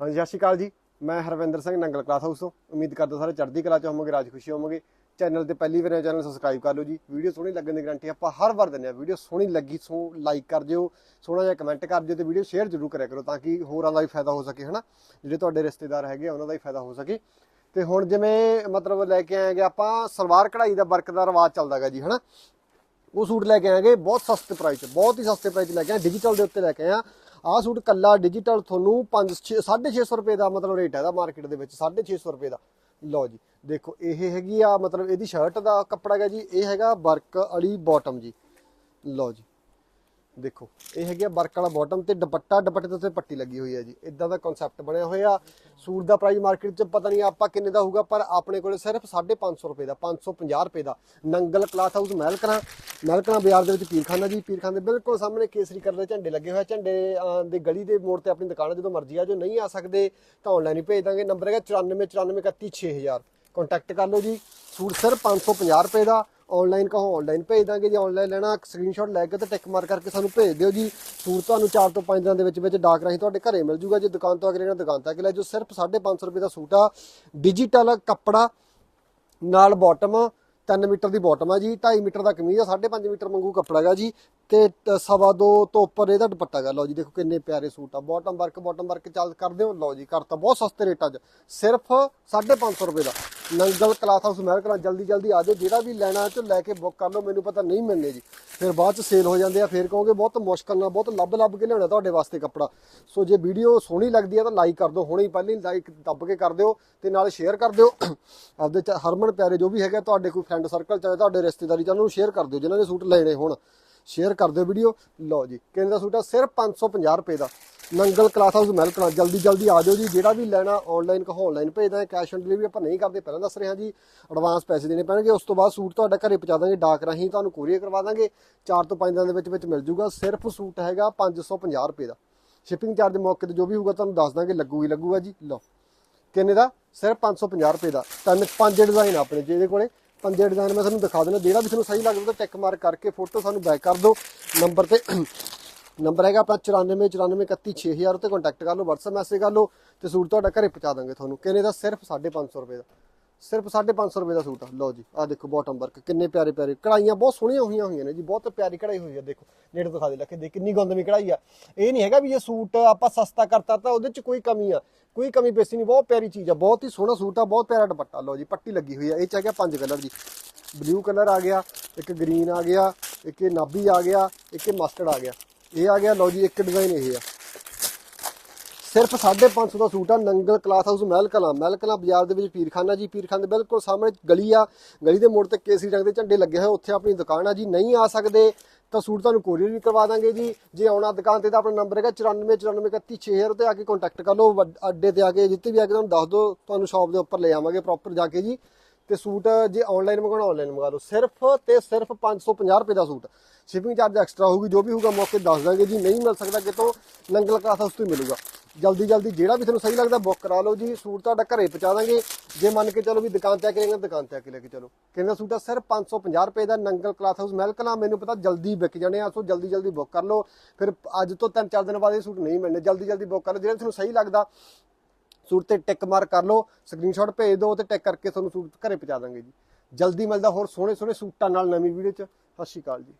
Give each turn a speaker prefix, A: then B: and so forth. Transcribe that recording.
A: ਹਾਂਜੀ ਸਤਿ ਸ਼੍ਰੀ ਅਕਾਲ ਜੀ। ਮੈਂ ਹਰਵਿੰਦਰ ਸਿੰਘ ਨੰਗਲ ਕਲਾਸ ਹਾਊਸ ਤੋਂ। ਉਮੀਦ ਕਰਦਾ ਸਾਰੇ ਚੜ੍ਹਦੀ ਕਲਾ ਚ ਹੋਵੋਗੇ ਰਾਜ ਖੁਸ਼ੀ ਹੋਵੋਗੇ। ਚੈਨਲ ਤੇ ਪਹਿਲੀ ਵਾਰ ਚੈਨਲ ਸਬਸਕ੍ਰਾਈਬ ਕਰ ਲਓ ਜੀ। ਵੀਡੀਓ ਸੋਹਣੀ ਲੱਗਣ ਦੀ ਗਾਰੰਟੀ ਆਪਾਂ ਹਰ ਵਾਰ ਦਿੰਦੇ ਆ ਵੀਡੀਓ ਸੋਹਣੀ ਲੱਗੀ ਸੋ ਲਾਈਕ ਕਰ ਦਿਓ ਸੋਹਣਾ ਜਿਹਾ ਕਮੈਂਟ ਕਰ ਦਿਓ ਤੇ ਵੀਡੀਓ ਸ਼ੇਅਰ ਜ਼ਰੂਰ ਕਰਿਆ ਕਰੋ ਤਾਂ ਕਿ ਹੋਰਾਂ ਦਾ ਵੀ ਫਾਇਦਾ ਹੋ ਸਕੇ ਹਨਾ? ਜਿਹੜੇ ਤੁਹਾਡੇ ਰਿਸ਼ਤੇਦਾਰ ਹੈਗੇ ਆ, ਉਹਨਾਂ ਦਾ ਵੀ ਫਾਇਦਾ ਹੋ ਸਕੇ। ਤੇ ਹੁਣ ਜਿਵੇਂ ਮਤਲਬ ਲੈ ਕੇ ਆਏਗੇ ਆਪਾਂ ਸਲਵਾਰ ਕਢਾਈ ਦਾ ਵਰਕ ਦਾ ਰਿਵਾਜ ਚੱਲਦਾਗਾ ਜੀ ਹਨਾ? ਉਹ ਸੂਟ ਲੈ ਕੇ ਆਏਗੇ ਬਹੁਤ ਸਸਤੇ ਪ੍ਰਾਈਸ 'ਚ ਬਹੁਤ ਹੀ ਸਸਤੇ ਪ੍ਰਾਈਸ 'ਚ ਲੈ ਕੇ ਆਏ ਡਿਜੀਟਲ ਦੇ ਉੱਤੇ ਲੈ ਕੇ ਆਏ ਆ। ਆਹ ਸੂਟ ਕੱਲਾ ਡਿਜੀਟਲ ਤੁਹਾਨੂੰ 5 650 ਰੁਪਏ ਦਾ ਮਤਲਬ ਰੇਟ ਹੈ ਦਾ ਮਾਰਕੀਟ ਦੇ ਵਿੱਚ 650 ਰੁਪਏ ਦਾ। ਲਓ ਜੀ, ਦੇਖੋ, ਇਹ ਹੈਗੀ ਆ ਮਤਲਬ ਇਹਦੀ ਸ਼ਰਟ ਦਾ ਕੱਪੜਾ ਹੈਗਾ ਜੀ, ਇਹ ਹੈਗਾ ਵਰਕ ਵਾਲੀ ਬਾਟਮ ਜੀ। ਲਓ ਜੀ। ਦੇਖੋ, ਇਹ ਹੈਗੀ ਆ ਵਰਕ ਵਾਲਾ ਬਾਟਮ ਤੇ ਦੁਪੱਟਾ, ਦੁਪੱਟੇ ਦੇ ਉੱਤੇ ਪੱਟੀ ਲੱਗੀ ਹੋਈ ਹੈ ਜੀ। ਇਦਾਂ ਦਾ ਕਨਸੈਪਟ ਬਣਿਆ ਹੋਇਆ। ਸੂਟ ਦਾ ਪ੍ਰਾਈਸ ਮਾਰਕੀਟ 'ਚ ਪਤਾ ਨਹੀਂ ਆਪਾਂ ਕਿੰਨੇ ਦਾ ਹੋਊਗਾ, ਪਰ ਆਪਣੇ ਕੋਲੇ ਸਿਰਫ 550 ਰੁਪਏ ਦਾ 550 ਰੁਪਏ ਦਾ। ਨੰਗਲ ਕਲਾਥ ਹਾਊਸ ਮਹਿਲਕਣਾ ਮਹਿਲਕਣਾ ਬਾਜ਼ਾਰ ਦੇ ਵਿੱਚ ਪੀਰਖਾਨਾ ਜੀ ਪੀਰਖਾਨੇ ਦੇ ਬਿਲਕੁਲ ਸਾਹਮਣੇ ਕੇਸਰੀ ਕਲਰ ਦੇ ਝੰਡੇ ਲੱਗੇ ਹੋਏ ਆ। ਝੰਡੇ ਦੇ ਗਲੀ ਦੇ ਮੋੜ ਤੇ ਆਪਣੀ ਦੁਕਾਨ ਜਦੋਂ ਮਰਜ਼ੀ ਆ ਜੋ ਨਹੀਂ ਆ ਸਕਦੇ, ਤਾਂ ਆਨਲਾਈਨ ਹੀ ਭੇਜ ਦਾਂਗੇ। ਨੰਬਰ ਹੈਗਾ 9494316000 ਕੰਟੈਕਟ ਕਰ ਲਓ ਜੀ। ਸੂਟ ਸਿਰਫ 550 ਰੁਪਏ ਦਾ। ਆਨਲਾਈਨ ਕਹੋ ਆਨਲਾਈਨ ਭੇਜ ਦਾਂਗੇ ਜੇ ਆਨਲਾਈਨ ਲੈਣਾ ਸਕਰੀਨਸ਼ਾਟ ਲੈ ਕੇ ਤੇ ਟਿਕ ਮਾਰ ਕਰਕੇ ਸਾਨੂੰ ਭੇਜ ਦਿਓ ਜੀ। ਸੂਟ ਤੁਹਾਨੂੰ 4 ਤੋਂ 5 ਦਿਨਾਂ ਦੇ ਵਿੱਚ ਵਿੱਚ ਡਾਕ ਰਾਹੀਂ ਤੁਹਾਡੇ ਘਰੇ ਮਿਲ ਜੂਗਾ ਜੇ, ਦੁਕਾਨ ਤੋਂ ਅਗਲੇ ਨਾਲ ਦੁਕਾਨ ਤੱਕ ਲੈ ਜੋ ਸਿਰਫ 550 ਰੁਪਏ ਦਾ ਸੂਟ ਆ। ਡਿਜੀਟਲ ਕੱਪੜਾ ਨਾਲ ਬਾਟਮ 3 ਮੀਟਰ ਦੀ ਬਾਟਮ ਆ ਜੀ 2.5 ਮੀਟਰ ਦਾ ਕਮੀਜ਼ ਆ 5.5 ਮੀਟਰ ਵਾਂਗੂ ਕੱਪੜਾ ਹੈਗਾ ਜੀ। ਤੇ ਸਵਾ ਦੋ ਤੋਂ ਉੱਪਰ ਇਹਦਾ ਦੁਪੱਟਾ ਗਾ। ਲਓ ਜੀ, ਦੇਖੋ ਕਿੰਨੇ ਪਿਆਰੇ ਸੂਟ ਆ। ਬਾਟਮ ਵਰਕ ਬਾਟਮ ਵਰਕ ਚੱਲ ਕਰਦੇ ਹੋ। ਲਓ ਜੀ ਕਰਤਾ ਬਹੁਤ ਸਸਤੇ ਰੇਟਾਂ 'ਚ। ਸਿਰਫ 550 ਰੁਪਏ ਦਾ। ਨੰਗਲ ਕਲਾਥ ਹਾਊਸ ਅਮਰੀਕਾ ਜਲਦੀ ਜਲਦੀ ਆ ਜਾਓ। ਜਿਹੜਾ ਵੀ ਲੈਣਾ ਚ ਲੈ ਕੇ ਬੁੱਕ ਕਰ ਲਓ, ਮੈਨੂੰ ਪਤਾ ਨਹੀਂ ਮਿਲਨੇ ਜੀ। ਫਿਰ ਬਾਅਦ ਚ ਸੇਲ ਹੋ ਜਾਂਦੇ ਆ। ਫਿਰ ਕਹੋਗੇ, ਬਹੁਤ ਮੁਸ਼ਕਲ ਨਾਲ, ਬਹੁਤ ਲੱਭ ਲੱਭ ਕੇ ਲਿਆਉਣਾ ਤੁਹਾਡੇ ਵਾਸਤੇ ਕੱਪੜਾ। ਸੋ ਜੇ ਵੀਡੀਓ ਸੋਹਣੀ ਲੱਗਦੀ ਆ ਤਾਂ ਲਾਈਕ ਕਰ ਦਿਓ। ਹੁਣੇ ਹੀ ਪਹਿਲਾਂ ਲਾਈਕ ਦੱਬ ਕੇ ਕਰ ਦਿਓ ਤੇ ਨਾਲ ਸ਼ੇਅਰ ਕਰ ਦਿਓ। ਆਪਦੇ ਚ ਹਰਮਨ ਪਿਆਰੇ ਜੋ ਵੀ ਹੈਗਾ ਤੁਹਾਡੇ ਕੋਈ ਫਰੈਂਡ ਸਰਕਲ ਚਾਹੇ ਤੁਹਾਡੇ ਰਿਸ਼ਤੇਦਾਰੀ ਚ ਉਹਨਾਂ ਨੂੰ ਸ਼ੇਅਰ ਕਰ ਦਿਓ। ਜਿਨ੍ਹਾਂ ਨੇ ਸੂਟ ਲੈਣੇ ਹੋਣ। ਸ਼ੇਅਰ ਕਰ ਦਿਓ ਵੀਡੀਓ ਲਓ ਜੀ ਕਿੰਨੇ ਦਾ ਸੂਟ ਆ? ਸਿਰਫ 550 ਰੁਪਏ ਦਾ। ਨੰਗਲ ਕਲਾਸ ਹਾਊਸ ਮਹਿਲਕਣਾ ਜਲਦੀ ਜਲਦੀ ਆ ਜਾਓ ਜੀ। ਜਿਹੜਾ ਵੀ ਲੈਣਾ ਆਨਲਾਈਨ ਕਹੋ ਆਨਲਾਈਨ ਭੇਜਦਾ ਕੈਸ਼ ਔਨ ਡਿਲੀਵਰੀ ਆਪਾਂ ਨਹੀਂ ਕਰਦੇ। ਪਹਿਲਾਂ ਦੱਸ ਰਹੇ ਹਾਂ ਜੀ ਐਡਵਾਂਸ ਪੈਸੇ ਦੇਣੇ ਪੈਣਗੇ। ਉਸ ਤੋਂ ਬਾਅਦ ਸੂਟ ਤੁਹਾਡਾ ਘਰੇ ਪਹੁੰਚਾ ਦਾਂਗੇ। ਡਾਕ ਰਾਹੀਂ ਤੁਹਾਨੂੰ ਕੋਰੀਅਰ ਕਰਵਾ ਦਾਂਗੇ। 4 ਤੋਂ 5 ਦਿਨਾਂ ਦੇ ਵਿੱਚ ਵਿੱਚ ਮਿਲ ਜੂਗਾ ਸਿਰਫ ਸੂਟ ਹੈਗਾ 550 ਰੁਪਏ ਦਾ। ਸ਼ਿਪਿੰਗ ਚਾਰਜ ਮੌਕੇ ਤੇ ਜੋ ਵੀ ਹੋਊਗਾ, ਤੁਹਾਨੂੰ ਦੱਸ ਦਾਂਗੇ। ਲੱਗੂਗੀ, ਲੱਗੂਗਾ ਜੀ। ਲਓ। ਕਿੰਨੇ ਦਾ? ਸਿਰਫ 550 ਰੁਪਏ ਦਾ। ਤਿੰਨ, ਪੰਜ ਡਿਜ਼ਾਈਨ ਆਪਣੇ, ਜਿਹਦੇ ਕੋਲੇ। ਪੰਜੇ ਡਿਜ਼ਾਈਨ ਮੈਂ ਤੁਹਾਨੂੰ ਦਿਖਾ ਦਿੰਦਾ, ਜਿਹੜਾ ਵੀ ਤੁਹਾਨੂੰ ਸਹੀ ਲੱਗਦਾ ਤਾਂ ਟਿਕ ਮਾਰ ਕਰਕੇ ਫੋਟੋ ਸਾਨੂੰ ਬੈਕ ਕਰ ਦਿਓ। ਨੰਬਰ ਤੇ ਨੰਬਰ ਹੈਗਾ ਆਪਣਾ 9494316000 ਉੱਤੇ ਕੰਟੈਕਟ ਕਰ ਲਓ, WhatsApp ਮੈਸੇਜ ਕਰ ਲਓ ਤੇ ਸੂਟ ਤੁਹਾਡਾ ਘਰੇ ਪਹੁੰਚਾ ਦਾਂਗੇ ਤੁਹਾਨੂੰ। ਕਿੰਨੇ ਦਾ? ਸਿਰਫ 550 ਰੁਪਏ ਦਾ। ਸਿਰਫ 550 ਰੁਪਏ ਦਾ ਸੂਟ ਆ। ਲਓ ਜੀ ਆ ਦੇਖੋ ਬਾਟਮ ਵਰਕ ਕਿੰਨੇ ਪਿਆਰੇ ਪਿਆਰੇ। ਕਢਾਈਆਂ ਬਹੁਤ ਸੋਹਣੀਆਂ ਹੋਈਆਂ ਹੋਈਆਂ ਨੇ ਜੀ, ਬਹੁਤ ਪਿਆਰੀ ਕਢਾਈ ਹੋਈ ਆ, ਦੇਖੋ, ਨੇੜੇ ਦਿਖਾ ਦੇ ਲੱਖੇ ਦੇ ਕਿੰਨੀ ਗੰਦਮੀ ਕਢਾਈ ਆ। ਇਹ ਨਹੀਂ ਹੈਗਾ ਵੀ ਇਹ ਸੂਟ ਆਪਾਂ ਸਸਤਾ ਕਰਤਾ ਤਾਂ ਉਹਦੇ ਚ ਕੋਈ ਕਮੀ ਆ, ਕੋਈ ਕਮੀ ਪੇਸੀ ਨਹੀਂ, ਬਹੁਤ ਪਿਆਰੀ ਚੀਜ਼ ਆ, ਬਹੁਤ ਹੀ ਸੋਹਣਾ ਸੂਟ ਆ, ਬਹੁਤ ਪਿਆਰਾ ਦੁਪੱਟਾ। ਲਓ ਜੀ, ਪੱਟੀ ਲੱਗੀ ਹੋਈ ਆ, ਇਹ ਚ ਹੈਗਾ ਪੰਜ ਕਲਰ ਜੀ। ਬਲੂ ਕਲਰ ਆ ਗਿਆ, ਇੱਕ ਗ੍ਰੀਨ ਆ ਗਿਆ, ਇੱਕ ਇਹ ਨਾਭੀ ਆ ਗਿਆ, ਇੱਕ ਇਹ ਮਸਟਰਡ ਆ ਗਿਆ। ਇਹ ਆ ਗਿਆ, ਲਓ ਜੀ, ਇੱਕ ਡਿਜ਼ਾਈਨ ਇਹ ਆ। ਸਿਰਫ 550 ਦਾ ਸੂਟ ਆ, ਨੰਗਲ ਕਲਾਥ ਹਾਊਸ ਮਹਿਲ ਕਲਾਂ ਮਹਿਲ ਕਲਾਂ ਬਾਜ਼ਾਰ ਦੇ ਵਿੱਚ ਪੀਰਖਾਨਾ ਜੀ, ਪੀਰਖਾਨੇ ਦੇ ਬਿਲਕੁਲ ਸਾਹਮਣੇ ਗਲੀ ਆ। ਗਲੀ ਦੇ ਮੋੜ ਤੇ ਕੇਸਰੀ ਰੰਗ ਦੇ ਝੰਡੇ ਲੱਗੇ ਹੋਏ ਉੱਥੇ ਆਪਣੀ ਦੁਕਾਨ ਆ ਜੀ। ਨਹੀਂ ਆ ਸਕਦੇ ਤਾਂ ਸੂਟ ਤੁਹਾਨੂੰ ਕੋਰੀਅਰ ਵੀ ਕਰਵਾ ਦਾਂਗੇ ਜੀ। ਜੇ ਆਉਣਾ ਦੁਕਾਨ ਤੇ ਤਾਂ ਆਪਣਾ ਨੰਬਰ ਹੈਗਾ 9494316000 ਤੇ ਆ ਕੇ ਕੰਟੈਕਟ ਕਰ ਲਓ। ਵੱਡ- ਅੱਡੇ ਤੇ ਆ ਕੇ ਜਿੱਥੇ ਵੀ ਆ ਕੇ ਤੁਹਾਨੂੰ ਦੱਸ ਦਿਓ, ਤੁਹਾਨੂੰ ਸ਼ਾਪ ਦੇ ਉੱਪਰ ਲੈ ਆਵਾਂਗੇ ਪ੍ਰੋਪਰ ਜਾ ਕੇ ਜੀ। ਤੇ ਸੂਟ ਜੇ ਆਨਲਾਈਨ ਮੰਗਾਉਣਾ ਆਨਲਾਈਨ ਮੰਗਾ ਲਓ। ਸਿਰਫ ਤੇ ਸਿਰਫ 550 ਰੁਪਏ ਦਾ ਸੂਟ। ਸ਼ਿਪਿੰਗ ਚਾਰਜ ਐਕਸਟਰਾ ਹੋਊਗੀ, ਜੋ ਵੀ ਹੋਊਗਾ ਮੌਕੇ ਦੱਸ ਦਾਂਗੇ ਜੀ। ਨਹੀਂ ਮਿਲ ਸਕਦਾ ਕਿਤੋਂ, ਨੰਗਲ ਕਲਾਸ ਹਾਊਸ ਤੋਂ ਹੀ ਮਿਲੂਗਾ। ਜਲਦੀ ਜਲਦੀ ਜਿਹੜਾ ਵੀ ਤੁਹਾਨੂੰ ਸਹੀ ਲੱਗਦਾ ਬੁੱਕ ਕਰਾ ਲਓ ਜੀ, ਸੂਟ ਤੁਹਾਡਾ ਘਰੇ ਪਹੁੰਚਾ ਦਾਂਗੇ। ਜੇ ਮੰਨ ਕੇ ਚਲੋ ਵੀ ਦੁਕਾਨ ਤੇ ਆ ਕੇ ਲੈਣਾ ਦੁਕਾਨ ਤੇ ਆ ਕੇ ਲੈ ਕੇ ਚਲੋ। ਕਿੰਨਾ ਸੂਟ ਆ ਸਿਰਫ 550 ਰੁਪਏ ਦਾ, ਨੰਗਲ ਕਲਾਥ ਹਾਊਸ ਮਹਿਲਕਲਾਂ ਮੈਨੂੰ ਪਤਾ ਜਲਦੀ ਵਿਕ ਜਾਣੇ ਆ, ਸੋ ਜਲਦੀ ਜਲਦੀ ਬੁੱਕ ਕਰ ਲਓ। ਫਿਰ ਅੱਜ ਤੋਂ ਤਿੰਨ ਚਾਰ ਦਿਨ ਬਾਅਦ ਇਹ ਸੂਟ ਨਹੀਂ ਮਿਲਣੇ, ਜਲਦੀ ਜਲਦੀ ਬੁੱਕ ਕਰ ਲਓ। ਜਿਹੜਾ ਤੁਹਾਨੂੰ ਸਹੀ ਲੱਗਦਾ, ਸੂਟ ਤੇ ਟਿਕ ਮਾਰ ਕਰ ਲਓ ਸਕਰੀਨਸ਼ਾਟ ਭੇਜ ਦਿਓ ਤੇ ਟਿਕ ਕਰਕੇ ਤੁਹਾਨੂੰ ਸੂਟ ਘਰੇ ਪਹੁੰਚਾ ਦਾਂਗੇ ਜੀ। ਜਲਦੀ ਮਿਲਦਾ ਹੋਰ ਸੋਹਣੇ ਸੋਹਣੇ ਸੂਟਾਂ ਨਾਲ ਨਵੀਂ ਵੀਡੀਓ ਚ। ਸਤਿ ਸ਼੍ਰੀ ਅਕਾਲ ਜੀ।